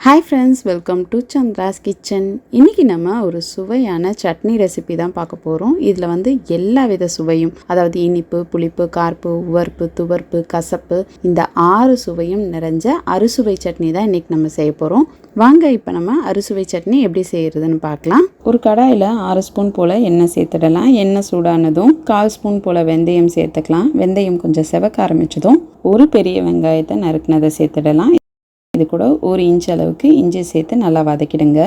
Hi friends welcome to Chandra's kitchen இன்றைக்கி நம்ம ஒரு சுவையான சட்னி ரெசிபி தான் பார்க்க போகிறோம் இதில் வந்து எல்லா வித சுவையும் அதாவது இனிப்பு புளிப்பு கார்ப்பு உவர்ப்பு துவர்ப்பு கசப்பு இந்த ஆறு சுவையும் நிறைஞ்ச அறுசுவை சட்னி தான் இன்றைக்கி நம்ம செய்ய போகிறோம் வாங்க இப்போ நம்ம அறுசுவை சட்னி எப்படி செய்கிறதுன்னு பார்க்கலாம். ஒரு கடாயில் ஆறு ஸ்பூன் போல் எண்ணெய் சேர்த்துடலாம். எண்ணெய் சூடானதும் கால் ஸ்பூன் போல் வெந்தயம் சேர்த்துக்கலாம். வெந்தயம் கொஞ்சம் செவக்க ஆரம்பிச்சதும் ஒரு பெரிய வெங்காயத்தை நறுக்குனதை சேர்த்துடலாம். இது கூட ஒரு இன்ச் அளவுக்கு இஞ்சி சேர்த்து நல்லா வதக்கிடுங்க.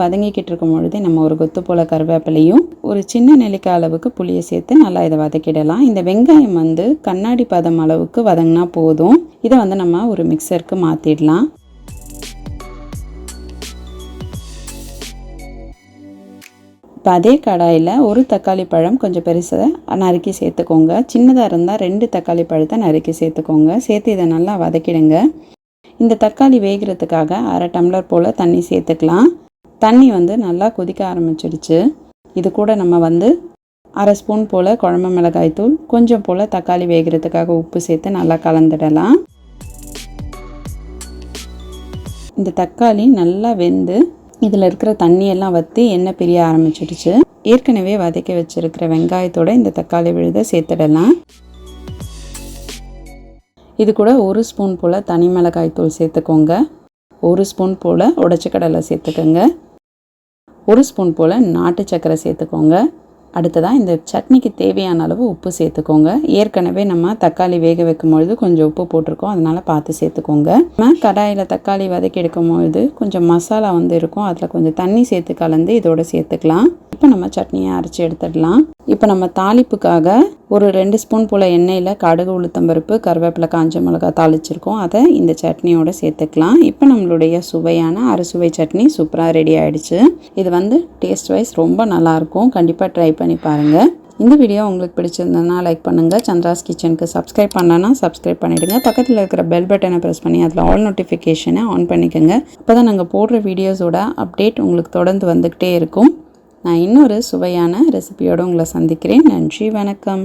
வதங்கிக்கிட்டு இருக்கும் பொழுதே நம்ம ஒரு கொத்து போல கருவேப்பிலையும் ஒரு சின்ன நெல்லிக்காய் அளவுக்கு புளியை சேர்த்து நல்லா இதை வதக்கிடலாம். இந்த வெங்காயம் வந்து கண்ணாடி பதம் அளவுக்கு வதங்கினா போதும். இதை வந்து நம்ம ஒரு மிக்சருக்கு மாற்றிடலாம் இப்போ அதே கடாயில் ஒரு தக்காளி பழம் கொஞ்சம் பெருசாக நறுக்கி சேர்த்துக்கோங்க. சின்னதாக இருந்தால் ரெண்டு தக்காளி பழத்தை நறுக்கி சேர்த்துக்கோங்க. சேர்த்து இதை நல்லா வதக்கிடுங்க. இந்த தக்காளி வேகிறதுக்காக அரை டம்ளர் போல் தண்ணி சேர்த்துக்கலாம். தண்ணி வந்து நல்லா கொதிக்க ஆரம்பிச்சிடுச்சு. இது கூட நம்ம வந்து அரை ஸ்பூன் போல் குழம்பு மிளகாய் தூள் கொஞ்சம் போல் தக்காளி வேகிறதுக்காக உப்பு சேர்த்து நல்லா கலந்துடலாம். இந்த தக்காளி நல்லா வெந்து இதில் இருக்கிற தண்ணியெல்லாம் வற்றி எண்ணெய் பிரிய ஆரம்பிச்சிடுச்சு. ஏற்கனவே வதக்கி வச்சுருக்கிற வெங்காயத்தோட இந்த தக்காளி விழுத சேர்த்துடலாம். இது கூட ஒரு ஸ்பூன் போல் தனி மிளகாய் தூள் சேர்த்துக்கோங்க. ஒரு ஸ்பூன் போல் உடச்சக்கடலை சேர்த்துக்கோங்க. ஒரு ஸ்பூன் போல் நாட்டு சக்கரை சேர்த்துக்கோங்க. அடுத்ததாக இந்த சட்னிக்கு தேவையான அளவு உப்பு சேர்த்துக்கோங்க. ஏற்கனவே நம்ம தக்காளி வேக வைக்கும் பொழுது கொஞ்சம் உப்பு போட்டிருக்கோம். அதனால் பார்த்து சேர்த்துக்கோங்க. நம்ம கடாயில் தக்காளி வதக்கி எடுக்கும் பொழுது கொஞ்சம் மசாலா வந்து இருக்கும். அதில் கொஞ்சம் தண்ணி சேர்த்து கலந்து இதோட சேர்த்துக்கலாம். இப்போ நம்ம சட்னியை அரைச்சி எடுத்துடலாம். இப்போ நம்ம தாளிப்புக்காக ஒரு ரெண்டு ஸ்பூன் போல் எண்ணெயில் கடுகு உளுத்தம்பருப்பு கருவேப்பிலை காஞ்ச மிளகா தாளிச்சிருக்கோம். அதை இந்த சட்னியோட சேர்த்துக்கலாம். இப்போ நம்மளுடைய சுவையான அறுசுவை சட்னி சூப்பராக ரெடி ஆகிடுச்சு இது வந்து டேஸ்ட் வைஸ் ரொம்ப நல்லாயிருக்கும் கண்டிப்பாக ட்ரை பண்ணி பாருங்கள் இந்த வீடியோ உங்களுக்கு பிடிச்சிருந்ததுன்னா லைக் பண்ணுங்கள் சந்திராஸ் கிச்சனுக்கு சப்ஸ்கிரைப் பண்ணலன்னா சப்ஸ்கிரைப் பண்ணிவிடுங்க பக்கத்தில் இருக்கிற பெல் பட்டனை ப்ரெஸ் பண்ணி அதில் ஆல் நோட்டிஃபிகேஷனை ஆன் பண்ணிக்கோங்க. அப்போ தான் நாங்கள் போடுற வீடியோஸோட அப்டேட் உங்களுக்கு தொடர்ந்து வந்துக்கிட்டே இருக்கும். நான் இன்னொரு சுவையான ரெசிபியோடு உங்களை சந்திக்கிறேன். நன்றி வணக்கம்.